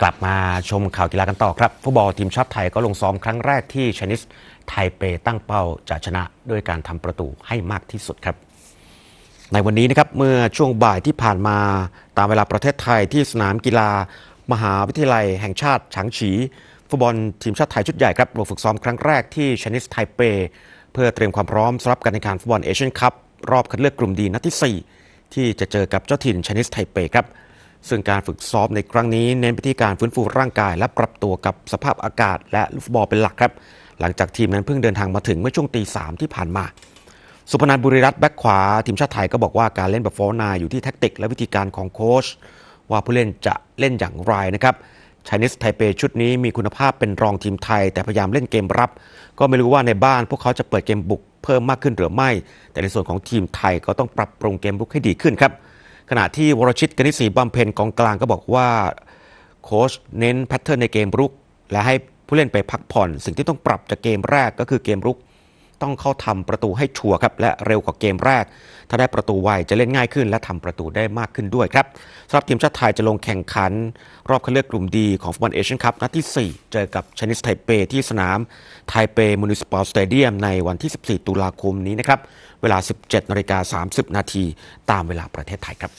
กลับมาชมข่าวกีฬากันต่อครับ ฟุตบอลทีมชาติไทยก็ลงซ้อมครั้งแรกที่ชนิสไทเปตั้งเป้าจะชนะด้วยการทำประตูให้มากที่สุดครับ ในวันนี้นะครับเมื่อช่วงบ่ายที่ผ่านมาตามเวลาประเทศไทยที่สนามกีฬา มหาวิทยาลัยแห่งชาติฉางฉี ฟุตบอลทีมชาติไทยชุดใหญ่ครับลงฝึกซ้อมครั้งแรกที่ชนิสไทเป เพื่อเตรียมความพร้อมสำหรับการแข่งขันฟุตบอลเอเชียนคัพรอบคัดเลือกกลุ่มดีนัดที่ 4 ที่จะเจอกับเจ้าถิ่นชนิสไทเปครับ ซึ่งการฝึกซ้อมในครั้งนี้เน้นไปที่การฟื้นฟูร่างกาย และปรับตัวกับสภาพอากาศ และลูกบอลเป็นหลักครับ หลังจากทีมนั้นเพิ่งเดินทางมาถึงเมื่อช่วงตีสามที่ผ่านมา สุพนันบุรีรัตน์แบ็คขวา ทีมชาติไทยก็บอกว่าการเล่นแบบโฟร์นายอยู่ที่แท็กติก และวิธีการของโค้ชว่าผู้เล่นจะเล่นอย่างไรนะครับชนิสไทเปชุดนี้มีคุณภาพเป็นรองทีมไทย แต่พยายามเล่นเกมรับ ก็ไม่รู้ว่าในบ้านพวกเขาจะเปิดเกมบุกเพิ่มมากขึ้นหรือไม่ แต่ในส่วนของทีมไทยก็ต้องปรับปรุงเกมรุกให้ดีขึ้นครับ ขณะที่วรชิตกนิษฐีบำเพ็ญกองกลางก็บอกว่าโค้ชเน้นแพทเทิร์นในเกมรุก และให้ผู้เล่นไปพักผ่อน สิ่งที่ต้องปรับจากเกมแรกก็คือเกมรุก ต้องเข้าทำประตูให้ชัวร์ครับและเร็วกว่าเกมแรก ถ้าได้ประตูไวจะเล่นง่ายขึ้น และทำประตูได้มากขึ้นด้วยครับสำหรับทีมชาติไทยจะลงแข่งขัน รอบคัดเลือกกลุ่มดีของฟุตบอลเอเชียนคัพนัดที่ 4 เจอกับชนิสไทเปที่สนามไทเปมูนิสปอร์สเตเดียมในวันที่ 14 ตุลาคมนี้นะครับเวลา 17นาฬิกา30 นาทีตามเวลาประเทศไทยครับ